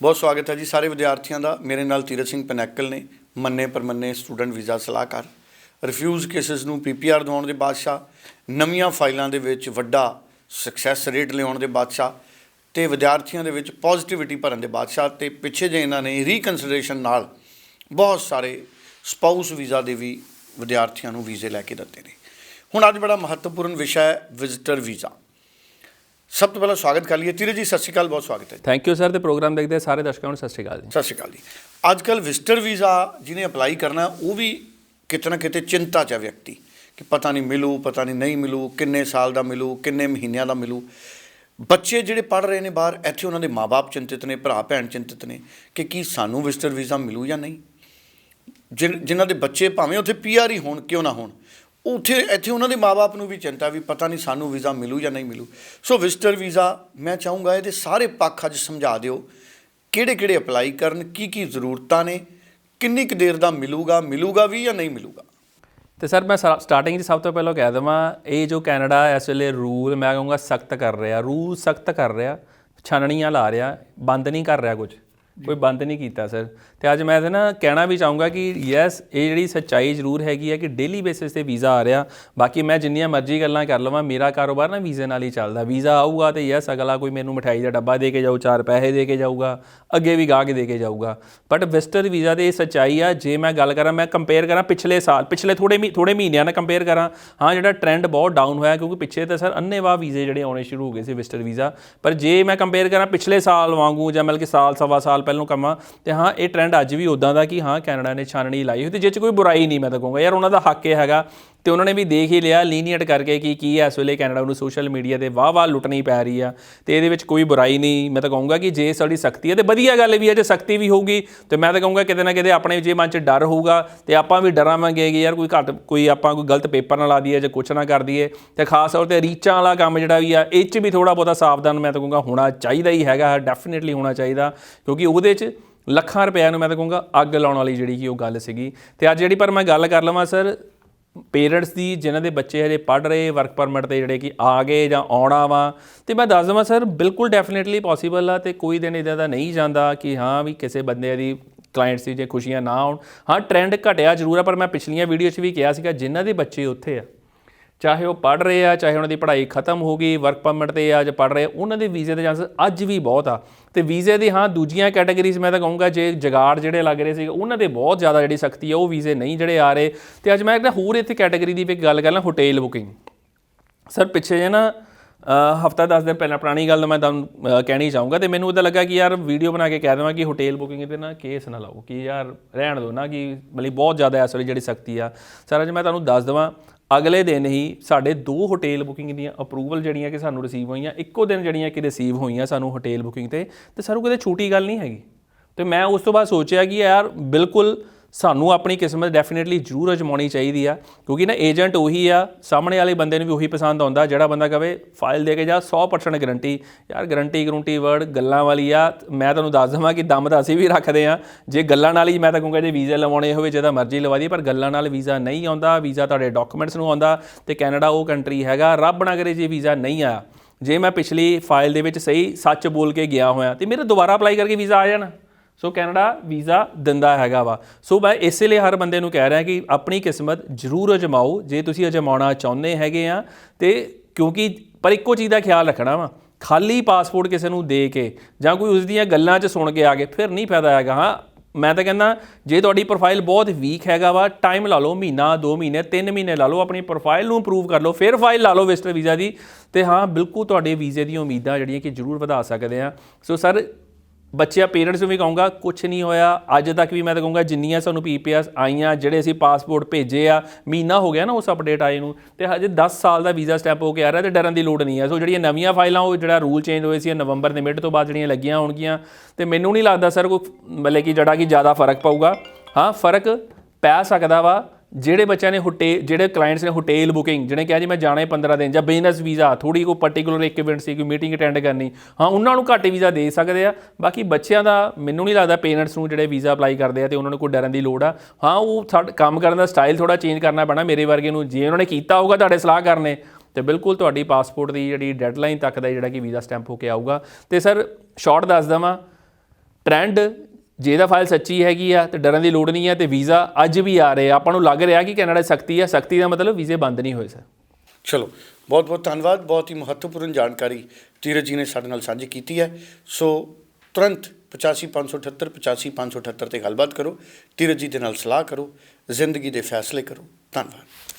ਬਹੁਤ ਸਵਾਗਤ ਹੈ ਜੀ ਸਾਰੇ ਵਿਦਿਆਰਥੀਆਂ ਦਾ। ਮੇਰੇ ਨਾਲ ਤੀਰਥ ਸਿੰਘ ਪਨੈਕਲ ਨੇ, ਮੰਨੇ ਪਰਮੰਨੇ ਸਟੂਡੈਂਟ ਵੀਜ਼ਾ ਸਲਾਹਕਾਰ। ਰਿਫਿਊਜ਼ ਕੇਸਸ ਨੂੰ ਪੀਪੀਆਰ ਦਿਵਾਉਣ ਦੇ ਬਾਦਸ਼ਾਹ, ਨਵੀਆਂ ਫਾਈਲਾਂ ਦੇ ਵਿੱਚ ਵੱਡਾ ਸਕਸੈਸ ਰੇਟ ਲਿਆਉਣ ਦੇ ਬਾਦਸ਼ਾਹ ਤੇ ਵਿਦਿਆਰਥੀਆਂ ਦੇ ਵਿੱਚ ਪੋਜ਼ਿਟਿਵਿਟੀ ਭਰਨ ਦੇ ਬਾਦਸ਼ਾਹ ਤੇ ਪਿੱਛੇ ਜੇ ਇਹਨਾਂ ਨੇ ਰੀਕਨਸੀਡਰੇਸ਼ਨ ਨਾਲ ਬਹੁਤ ਸਾਰੇ ਸਪਾਊਸ ਵੀਜ਼ਾ ਦੇ ਵੀ ਵਿਦਿਆਰਥੀਆਂ ਨੂੰ ਵੀਜ਼ੇ ਲੈ ਕੇ ਦਿੱਤੇ ਨੇ। ਹੁਣ ਅੱਜ ਬੜਾ ਮਹੱਤਵਪੂਰਨ ਵਿਸ਼ਾ ਹੈ ਵਿਜ਼ਿਟਰ ਵੀਜ਼ਾ। ਸਭ ਤੋਂ ਪਹਿਲਾਂ ਸਵਾਗਤ ਕਰ ਲਈਏ। ਤੀਰਥ ਜੀ ਸਤਿ ਸ਼੍ਰੀ ਅਕਾਲ ਬਹੁਤ ਸਵਾਗਤ ਹੈ। ਥੈਂਕ ਯੂ ਸਰ ਤੇ ਪ੍ਰੋਗਰਾਮ ਦੇਖਦੇ ਸਾਰੇ ਦਰਸ਼ਕਾਂ ਨੂੰ ਸਤਿ ਸ਼੍ਰੀ ਅਕਾਲ ਜੀ। ਸਤਿ ਸ਼੍ਰੀ ਅਕਾਲ ਜੀ। ਅੱਜ ਕੱਲ ਵਿਜ਼ਟਰ ਵੀਜ਼ਾ ਜਿਹਨੇ ਅਪਲਾਈ ਕਰਨਾ ਉਹ ਵੀ ਕਿਤੇ ਨਾ ਕਿਤੇ ਚਿੰਤਾ 'ਚ ਹੈ ਵਿਅਕਤੀ ਕਿ ਪਤਾ ਨਹੀਂ ਮਿਲੂ ਪਤਾ ਨਹੀਂ ਨਹੀਂ ਮਿਲੂ ਕਿੰਨੇ ਸਾਲ ਦਾ ਮਿਲੂ ਕਿੰਨੇ ਮਹੀਨਿਆਂ ਦਾ ਮਿਲੂ। ਬੱਚੇ ਜਿਹੜੇ ਪੜ ਰਹੇ ਨੇ ਬਾਹਰ ਇੱਥੇ ਉਹਨਾਂ ਦੇ ਮਾਪੇ ਚਿੰਤਿਤ ਨੇ ਭਰਾ ਭੈਣ ਚਿੰਤਿਤ ਨੇ ਕਿ ਕੀ ਸਾਨੂੰ ਵਿਜ਼ਟਰ ਵੀਜ਼ਾ ਮਿਲੂ ਜਾਂ ਨਹੀਂ। ਜਿਨ- ਜਿਨ੍ਹਾਂ ਦੇ ਬੱਚੇ ਭਾਵੇਂ ਉੱਥੇ ਪੀਆਰ ਹੀ ਹੋਣ ਕਿਉਂ ਨਾ ਹੋਣ ਉੱਥੇ ਇੱਥੇ ਉਹਨਾਂ ਦੇ ਮਾਪੇ ਨੂੰ ਵੀ ਚਿੰਤਾ ਵੀ ਪਤਾ ਨਹੀਂ ਸਾਨੂੰ ਵੀਜ਼ਾ ਮਿਲੂ ਜਾਂ ਨਹੀਂ ਮਿਲੂ। ਸੋ ਵਿਜ਼ਟਰ ਵੀਜ਼ਾ, ਮੈਂ ਚਾਹੂੰਗਾ ਇਹਦੇ ਸਾਰੇ ਪੱਖ ਅੱਜ ਸਮਝਾ ਦਿਓ। ਕਿਹੜੇ ਕਿਹੜੇ ਅਪਲਾਈ ਕਰਨ ਕੀ ਕੀ ਜ਼ਰੂਰਤਾਂ ਨੇ, ਕਿੰਨੀ ਕੁ ਦੇਰ ਦਾ ਮਿਲੂਗਾ ਮਿਲੂਗਾ ਵੀ ਜਾਂ ਨਹੀਂ ਮਿਲੂਗਾ? ਤੇ ਸਰ, ਮੈਂ ਸਟਾਰਟਿੰਗ 'ਚ ਸਭ ਤੋਂ ਪਹਿਲਾਂ ਕਹਿ ਦਵਾਂ, ਇਹ ਜੋ ਕੈਨੇਡਾ ਇਸ ਵੇਲੇ ਰੂਲ ਮੈਂ ਕਹੂੰਗਾ ਸਖਤ ਕਰ ਰਿਹਾ। ਰੂਲ ਸਖਤ ਕਰ ਰਿਹਾ, ਛਾਨਣੀਆਂ ਲਾ ਰਿਹਾ, ਬੰਦ ਨਹੀਂ ਕਰ ਰਿਹਾ ਕੁਝ। ਕੋਈ ਬੰਦ ਨਹੀਂ ਕੀਤਾ, ਸਰ। ਤੇ ਅੱਜ ਮੈਂ ਤਾਂ ਨਾ ਕਹਿਣਾ ਵੀ ਚਾਹੂੰਗਾ ਕਿ ਯੈਸ ਇਹ ਜਿਹੜੀ ਸੱਚਾਈ ਜ਼ਰੂਰ ਹੈਗੀ ਹੈ ਕਿ ਡੇਲੀ ਬੇਸਿਸ ਤੇ ਵੀਜ਼ਾ ਆ ਰਿਹਾ। ਬਾਕੀ ਮੈਂ ਜਿੰਨੀਆਂ ਮਰਜ਼ੀ ਗੱਲਾਂ ਕਰ ਲਵਾਂ, ਮੇਰਾ ਕਾਰੋਬਾਰ ਨਾ ਵੀਜ਼ੇ ਨਾਲ ਹੀ ਚੱਲਦਾ। ਵੀਜ਼ਾ ਆਊਗਾ ਤੇ ਯੈਸ ਅਗਲਾ ਕੋਈ ਮੈਨੂੰ ਮਠਾਈ ਦਾ ਡੱਬਾ ਦੇ ਕੇ ਜਾਊ, ਚਾਰ ਪੈਸੇ ਦੇ ਕੇ ਜਾਊਗਾ, ਅੱਗੇ ਵੀ ਗਾਹਕ ਦੇ ਕੇ ਜਾਊਗਾ। ਬਟ ਵਿਜ਼ਟਰ ਵੀਜ਼ਾ ਦੇ ਇਹ ਸੱਚਾਈ ਆ, ਜੇ ਮੈਂ ਗੱਲ ਕਰਾਂ, ਮੈਂ ਕੰਪੇਅਰ ਕਰਾਂ ਪਿਛਲੇ ਸਾਲ, ਪਿਛਲੇ ਥੋੜੇ ਮਹੀ ਥੋੜੇ ਮਹੀਨਿਆਂ ਨਾਲ ਕੰਪੇਅਰ ਕਰਾਂ। ਹਾਂ, ਜਿਹੜਾ ਟ੍ਰੈਂਡ ਬਹੁਤ ਡਾਊਨ ਹੋਇਆ, ਕਿਉਂਕਿ ਪਿੱਛੇ ਤਾਂ ਸਰ ਅੰਨੇਵਾਹ ਵੀਜ਼ੇ ਜਿਹੜੇ ਆਉਣੇ ਸ਼ੁਰੂ ਹੋ ਗਏ ਸੀ ਵਿਜ਼ਟਰ ਵੀਜ਼ਾ ਪਰ ਜੇ ਮੈਂ ਕੰਪੇਅਰ ਕਰਾਂ ਪਿਛਲੇ ਸਾਲ ਵਾਂਗੂ ਜਾਂ ਮਤਲਬ ਕਿ ਸਾਲ, ਸਵਾ ਸਾਲ ਪਹਿਲਾਂ ਕੰਮਾਂ ਤੇ ਹਾਂ, ਇਹ ਟ੍ਰੈਂਡ ਅੱਜ ਵੀ ਉਦਾਂ ਦਾ ਕਿ ਹਾਂ, ਕੈਨੇਡਾ ਨੇ ਛਾਨਣੀ ਲਾਈ ਹੋਈ ਤੇ ਜਿਹ ਚ ਕੋਈ ਬੁਰਾਈ ਨਹੀਂ, ਮੈਂ ਤਾਂ ਕਹੂੰਗਾ। ਯਾਰ ਉਹਨਾਂ ਦਾ ਹੱਕ ਇਹ ਹੈਗਾ ਤੇ ਉਹਨਾਂ ਨੇ ਵੀ ਦੇਖ ਹੀ ਲਿਆ ਲੀਨੀਅਟ ਕਰਕੇ ਕਿ ਕੀ ਹੈ ਇਸ ਵੇਲੇ ਕੈਨੇਡਾ ਨੂੰ ਸੋਸ਼ਲ ਮੀਡੀਆ ਤੇ ਵਾਹ-ਵਾਹ ਲੁੱਟਣੀ ਪੈ ਰਹੀ ਆ, ਤੇ ਇਹਦੇ ਵਿੱਚ ਕੋਈ ਬੁਰਾਈ ਨਹੀਂ। ਮੈਂ ਤਾਂ ਕਹੂੰਗਾ ਕਿ ਜੇ ਸਾਡੀ ਸਖਤੀ ਹੈ ਤੇ ਵਧੀਆ ਗੱਲ ਵੀ ਹੈ ਜੇ ਸਖਤੀ ਵੀ ਹੋਊਗੀ, ਤੇ ਮੈਂ ਤਾਂ ਕਹੂੰਗਾ ਕਿਤੇ ਨਾ ਕਿਤੇ ਆਪਣੇ ਜੇ ਮਨ 'ਚ ਡਰ ਹੋਊਗਾ, ਤੇ ਆਪਾਂ ਵੀ ਡਰਾਵਾਂਗੇ ਕਿ ਯਾਰ ਕੋਈ ਘੱਟ, ਕੋਈ ਆਪਾਂ ਕੋਈ ਗਲਤ ਪੇਪਰ ਨਾ ਲਾ ਦਈਏ ਜਾਂ ਕੁਛ ਨਾ ਕਰ ਦਈਏ, ਤੇ ਖਾਸ ਤੌਰ ਤੇ ਰੀਚਾਂ ਵਾਲਾ ਕੰਮ ਜਿਹੜਾ ਵੀ ਆ, ਇਹ 'ਚ ਵੀ ਥੋੜਾ ਬਹੁਤਾ ਸਾਵਧਾਨ ਮੈਂ ਤਾਂ ਕਹੂੰਗਾ ਹੋਣਾ ਚਾਹੀਦਾ ਹੀ ਹੈਗਾ ਡੈਫੀਨਿਟਲੀ ਹੋਣਾ ਚਾਹੀਦਾ, ਕਿਉਂਕਿ ਉਹਦੇ 'ਚ ਲੱਖਾਂ ਰੁਪਏ ਨੂੰ ਮੈਂ ਤਾਂ ਕਹੂੰਗਾ ਅੱਗ ਲਾਉਣ ਵਾਲੀ ਜਿਹੜੀ ਕਿ ਉਹ ਗੱਲ ਸੀਗੀ। ਤੇ ਅੱਜ ਜਿਹੜੀ ਪਰ ਮੈਂ ਗੱਲ ਕਰ ਲਵਾਂ ਸਰ ਪੇਰੈਂਟਸ ਦੀ, ਜਿਨ੍ਹਾਂ ਦੇ ਬੱਚੇ ਹਜੇ ਪੜ੍ਹ ਰਹੇ ਵਰਕ ਪਰਮਿਟ ਤੇ ਜਿਹੜੇ ਕਿ ਆ ਗਏ ਜਾਂ ਆਉਣਾ ਵਾ। ਤੇ ਮੈਂ ਦੱਸ ਦਵਾਂ ਸਰ ਬਿਲਕੁਲ ਡੈਫੀਨਿਟਲੀ ਪੋਸੀਬਲ ਆ ਤੇ ਕੋਈ ਦਿਨ ਇਦਾਂ ਦਾ ਨਹੀਂ ਜਾਂਦਾ ਕਿ ਹਾਂ ਵੀ ਕਿਸੇ ਬੰਦੇ ਦੀ ਕਲਾਇੰਟਸ ਦੀ ਜੇ ਖੁਸ਼ੀਆਂ ਨਾ ਆਉਣ। ਹਾਂ ਟ੍ਰੈਂਡ ਘਟਿਆ ਜ਼ਰੂਰ ਆ, ਪਰ ਮੈਂ ਪਿਛਲੀਆਂ ਵੀਡੀਓ 'ਚ ਵੀ ਕਿਹਾ ਸੀਗਾ, ਜਿਨ੍ਹਾਂ ਦੇ ਬੱਚੇ ਉੱਥੇ ਆ ਚਾਹੇ ਉਹ ਪੜ ਰਹੇ ਆ, ਚਾਹੇ ਉਹਨਾਂ ਦੀ ਪੜ੍ਹਾਈ ਖਤਮ ਹੋ ਗਈ ਵਰਕ ਪਰਮਿਟ ਤੇ ਆ ਜਾਂ ਪੜ ਰਹੇ ਉਹਨਾਂ ਦੇ ਵੀਜ਼ੇ ਦੇ ਚਾਂਸਸ ਅੱਜ ਵੀ ਬਹੁਤ ਆ। ਤੇ ਵੀਜ਼ੇ ਦੀ ਹਾਂ, ਦੂਜੀਆਂ ਕੈਟਾਗਰੀਜ਼ ਮੈਂ ਤਾਂ ਕਹੂੰਗਾ, ਜੇ ਜਗਾੜ ਜਿਹੜੇ ਲੱਗ ਰਹੇ ਸੀ ਉਹਨਾਂ ਦੇ ਬਹੁਤ ਜ਼ਿਆਦਾ ਜਿਹੜੀ ਸਖਤੀ ਆ, ਉਹ ਵੀਜ਼ੇ ਨਹੀਂ ਜਿਹੜੇ ਆ ਰਹੇ। ਤੇ ਅੱਜ ਮੈਂ ਇੱਕ ਹੋਰ ਇੱਥੇ ਕੈਟਾਗਰੀ ਦੀ ਵੀ ਗੱਲ ਕਰ ਲਾਂ ਹੋਟੇਲ ਬੁਕਿੰਗ ਸਰ, ਪਿੱਛੇ ਜੇ ਨਾ ਹਫਤਾ 10 ਦਿਨ ਪਹਿਲਾਂ ਪੁਰਾਣੀ ਗੱਲ ਮੈਂ ਤੁਹਾਨੂੰ ਕਹਿਣੀ ਚਾਹੂੰਗਾ, ਤੇ ਮੈਨੂੰ ਉਹਦਾ ਲੱਗਾ ਕਿ ਯਾਰ ਵੀਡੀਓ ਬਣਾ ਕੇ ਕਹਿ ਦੇਵਾਂ ਕਿ ਹੋਟੇਲ ਬੁਕਿੰਗ ਤੇ ਨਾ ਕੇਸ ਨਾ ਲਾਓ, ਕਿ ਯਾਰ ਰਹਿਣ ਦਿਓ ਨਾ, ਕਿ ਮਤਲਬ ਬਹੁਤ ਜ਼ਿਆਦਾ ਇਸ ਵੇਲੇ ਜਿਹੜੀ ਸਖਤੀ ਆ। ਸਰ, ਅੱਜ ਮੈਂ ਤੁਹਾਨੂੰ ਦੱਸ ਦਵਾਂ ਅਗਲੇ ਦਿਨ ਹੀ ਸਾਡੇ ਦੋ ਹੋਟਲ ਬੁਕਿੰਗ ਦੀਆਂ ਅਪਰੂਵਲ ਜਿਹੜੀਆਂ ਕਿ ਸਾਨੂੰ ਰਿਸੀਵ ਹੋਈਆਂ, ਇੱਕੋ ਦਿਨ ਜਿਹੜੀਆਂ ਕਿ ਰਿਸੀਵ ਹੋਈਆਂ ਸਾਨੂੰ ਹੋਟਲ ਬੁਕਿੰਗ ਤੇ ਤੇ ਸਾਨੂੰ ਉਹ ਕਿਤੇ ਛੋਟੀ ਗੱਲ ਨਹੀਂ ਹੈਗੀ। ਤੇ ਮੈਂ ਉਸ ਤੋਂ ਬਾਅਦ ਸੋਚਿਆ ਕਿ ਯਾਰ ਬਿਲਕੁਲ ਸਾਨੂੰ ਆਪਣੀ ਕਿਸਮਤ ਡੈਫੀਨਿਟਲੀ ਜ਼ਰੂਰ ਅਜਮਾਉਣੀ ਚਾਹੀਦੀ ਆ, ਕਿਉਂਕਿ ਨਾ ਏਜੰਟ ਉਹੀ ਆ, ਸਾਹਮਣੇ ਵਾਲੇ ਬੰਦੇ ਨੂੰ ਵੀ ਉਹੀ ਪਸੰਦ ਆਉਂਦਾ, ਜਿਹੜਾ ਬੰਦਾ ਕਵੇ ਫਾਈਲ ਦੇ ਕੇ ਜਾ 100% ਗਰੰਟੀ ਯਾਰ ਗਰੰਟੀ ਗਰੰਟੀ ਵਰਡ ਗੱਲਾਂ ਵਾਲੀ ਆ, ਮੈਂ ਤੁਹਾਨੂੰ ਦੱਸ ਦਵਾਂ ਕਿ ਦਮ ਤਾਂ ਅਸੀਂ ਵੀ ਰੱਖਦੇ ਆ। ਜੇ ਗੱਲਾਂ ਨਾਲ ਹੀ ਮੈਂ ਤਾਂ ਕਹੂੰਗਾ ਜੇ ਵੀਜ਼ਾ ਲਵਾਉਣੇ ਹੋਵੇ ਜਿਹਦਾ ਮਰਜ਼ੀ ਲਵਾ ਦੀ ਪਰ ਗੱਲਾਂ ਨਾਲ ਵੀਜ਼ਾ ਨਹੀਂ ਆਉਂਦਾ ਵੀਜ਼ਾ ਤੁਹਾਡੇ ਡਾਕੂਮੈਂਟਸ ਨੂੰ ਆਉਂਦਾ ਤੇ ਕੈਨੇਡਾ ਉਹ ਕੰਟਰੀ ਹੈਗਾ, ਰੱਬ ਨਾ ਕਰੇ ਜੇ ਵੀਜ਼ਾ ਨਹੀਂ ਆਇਆ। ਜੇ ਮੈਂ ਪਿਛਲੀ ਫਾਈਲ ਦੇ ਵਿੱਚ ਸਹੀ ਸੱਚ ਬੋਲ ਕੇ ਗਿਆ ਹੋਇਆ ਤੇ ਮੇਰੇ ਦੁਬਾਰਾ ਅਪਲਾਈ ਕਰਕੇ ਵੀਜ਼ਾ ਆ ਜਾਣਾ। ਸੋ ਕੈਨੇਡਾ ਵੀਜ਼ਾ ਦਿੰਦਾ ਹੈਗਾ ਵਾ। ਸੋ ਮੈਂ ਇਸੇ ਲਈ ਹਰ ਬੰਦੇ ਨੂੰ ਕਹਿ ਰਿਹਾ ਕਿ ਆਪਣੀ ਕਿਸਮਤ ਜ਼ਰੂਰ ਅਜਮਾਓ, ਜੇ ਤੁਸੀਂ ਅਜਮਾਉਣਾ ਚਾਹੁੰਦੇ ਹੈਗੇ ਆ, ਤੇ ਕਿਉਂਕਿ ਪਰ ਇੱਕੋ ਚੀਜ਼ ਦਾ ਖਿਆਲ ਰੱਖਣਾ ਵਾ, ਖਾਲੀ ਪਾਸਪੋਰਟ ਕਿਸੇ ਨੂੰ ਦੇ ਕੇ ਜਾਂ ਕੋਈ ਉਸ ਦੀਆਂ ਗੱਲਾਂ 'ਚ ਸੁਣ ਕੇ ਆ ਗਏ ਫਿਰ ਨਹੀਂ ਫਾਇਦਾ ਹੈਗਾ। ਹਾਂ, ਮੈਂ ਤਾਂ ਕਹਿੰਦਾ, ਜੇ ਤੁਹਾਡੀ ਪ੍ਰੋਫਾਈਲ ਬਹੁਤ ਵੀਕ ਹੈਗਾ ਵਾ ਟਾਈਮ ਲਾ ਲਓ, ਮਹੀਨਾ 2 ਮਹੀਨੇ 3 ਮਹੀਨੇ ਲਾ ਲਓ, ਆਪਣੀ ਪ੍ਰੋਫਾਈਲ ਨੂੰ ਇੰਪਰੂਵ ਕਰ ਲਓ, ਫਿਰ ਫਾਈਲ ਲਾ ਲਓ ਵਿਜ਼ਟਰ ਵੀਜ਼ਾ ਦੀ। ਤੇ ਹਾਂ, ਬਿਲਕੁਲ ਤੁਹਾਡੇ ਵੀਜ਼ੇ ਦੀਆਂ ਉਮੀਦਾਂ ਜਿਹੜੀਆਂ ਕਿ ਜ਼ਰੂਰ ਵਧਾ ਸਕਦੇ ਆ। ਸੋ ਸਰ ਬੱਚਿਆਂ ਪੇਰੈਂਟਸ ਨੂੰ ਵੀ ਕਹੂੰਗਾ ਕੁਝ ਨਹੀਂ ਹੋਇਆ। ਅੱਜ ਤੱਕ ਵੀ ਮੈਂ ਤਾਂ ਕਹੂੰਗਾ, ਜਿੰਨੀਆਂ ਸਾਨੂੰ ਪੀਪੀਐਸ ਆਈਆਂ, ਜਿਹੜੇ ਅਸੀਂ ਪਾਸਪੋਰਟ ਭੇਜੇ ਆ, ਮਹੀਨਾ ਹੋ ਗਿਆ ਨਾ ਉਸ ਅਪਡੇਟ ਆਏ ਨੂੰ, ਤੇ ਹਜੇ 10 ਸਾਲ ਦਾ ਵੀਜ਼ਾ ਸਟੈਪ ਹੋ ਕੇ ਆ ਰਿਹਾ ਤੇ ਡਰਨ ਦੀ ਲੋੜ ਨਹੀਂ ਹੈ। ਸੋ ਜਿਹੜੀਆਂ ਨਵੀਆਂ ਫਾਈਲਾਂ, ਉਹ ਜਿਹੜਾ ਰੂਲ ਚੇਂਜ ਹੋਏ ਸੀ ਨਵੰਬਰ ਦੇ ਮਿਡ ਤੋਂ ਬਾਅਦ ਜਿਹੜੀਆਂ ਲੱਗੀਆਂ ਹੋਣਗੀਆਂ, ਤੇ ਮੈਨੂੰ ਨਹੀਂ ਲੱਗਦਾ ਸਰ ਕੋਈ, ਮਤਲਬ ਕਿ ਜਿਹੜਾ ਕਿ ਜ਼ਿਆਦਾ ਫ਼ਰਕ ਪਊਗਾ। ਹਾਂ, ਫ਼ਰਕ ਪੈ ਸਕਦਾ ਵਾ ਜਿਹੜੇ ਬੱਚਿਆਂ ਨੇ ਹੋਟੇ, ਜਿਹੜੇ ਕਲਾਇੰਟਸ ਨੇ ਹੋਟੇਲ ਬੁਕਿੰਗ ਜਿਹਨੇ ਕਿਹਾ ਜੀ ਮੈਂ ਜਾਣਾ ਹੈ 15 ਦਿਨ ਜਾਂ ਬਿਜ਼ਨਸ ਵੀਜ਼ਾ ਥੋੜੀ ਕੋ ਪਾਰਟਿਕੂਲਰ ਇੱਕ ਇਵੈਂਟ ਸੀ, ਕੋਈ ਮੀਟਿੰਗ ਅਟੈਂਡ ਕਰਨੀ, ਹਾਂ, ਉਹਨਾਂ ਨੂੰ ਘੱਟ ਵੀਜ਼ਾ ਦੇ ਸਕਦੇ ਆ। ਬਾਕੀ ਬੱਚਿਆਂ ਦਾ ਮੈਨੂੰ ਨਹੀਂ ਲੱਗਦਾ ਪੇਰੈਂਟਸ ਨੂੰ ਜਿਹੜੇ ਵੀਜ਼ਾ ਅਪਲਾਈ ਕਰਦੇ ਆ ਤੇ ਉਹਨਾਂ ਨੂੰ ਕੋਈ ਡਰਨ ਦੀ ਲੋੜ ਆ। ਹਾਂ, ਉਹ ਸਾਡ- ਕੰਮ ਕਰਨ ਦਾ ਸਟਾਈਲ ਥੋੜਾ ਚੇਂਜ ਕਰਨਾ ਪੈਣਾ, ਮੇਰੇ ਵਰਗੇ ਨੂੰ ਜੇ ਉਹਨਾਂ ਨੇ ਕੀਤਾ ਹੋਊਗਾ ਤੁਹਾਡੇ ਸਲਾਹ ਕਰਨੇ, ਤੇ ਬਿਲਕੁਲ ਤੁਹਾਡੀ ਪਾਸਪੋਰਟ ਦੀ ਜਿਹੜੀ ਡੈਡਲਾਈਨ ਤੱਕ ਦਾ ਜਿਹੜਾ ਕਿ ਵੀਜ਼ਾ ਸਟੈਂਪ ਹੋ ਕੇ ਆਊਗਾ। ਤੇ ਸਰ ਸ਼ਾਰਟ ਦੱਸ ਦਵਾਂ ਟ੍ਰੈਂਡ ਜੇ ਇਹਦਾ ਫਾਈਲ ਸੱਚੀ ਹੈਗੀ ਆ ਤੇ ਡਰਨ ਦੀ ਲੋੜ ਨਹੀਂ ਹੈ ਤੇ ਵੀਜ਼ਾ ਅੱਜ ਵੀ ਆ ਰਹੇ। ਆ ਆਪਾਂ ਨੂੰ ਲੱਗ ਰਿਹਾ ਕਿ ਕੈਨੇਡਾ ਸਖਤੀ ਆ। ਸਖਤੀ ਦਾ ਮਤਲਬ ਵੀਜ਼ੇ ਬੰਦ ਨਹੀਂ ਹੋਏ, ਸਰ। ਚਲੋ ਬਹੁਤ ਬਹੁਤ ਧੰਨਵਾਦ। ਬਹੁਤ ਹੀ ਮਹੱਤਵਪੂਰਨ ਜਾਣਕਾਰੀ ਧੀਰਜ ਜੀ ਨੇ ਸਾਡੇ ਨਾਲ ਸਾਂਝੀ ਕੀਤੀ ਹੈ। ਸੋ ਤੁਰੰਤ 85578 85578 ਤੇ ਗੱਲਬਾਤ ਕਰੋ। ਧੀਰਜ ਜੀ ਦੇ ਨਾਲ ਸਲਾਹ ਕਰੋ। ਜ਼ਿੰਦਗੀ ਦੇ ਫੈਸਲੇ ਕਰੋ। ਧੰਨਵਾਦ।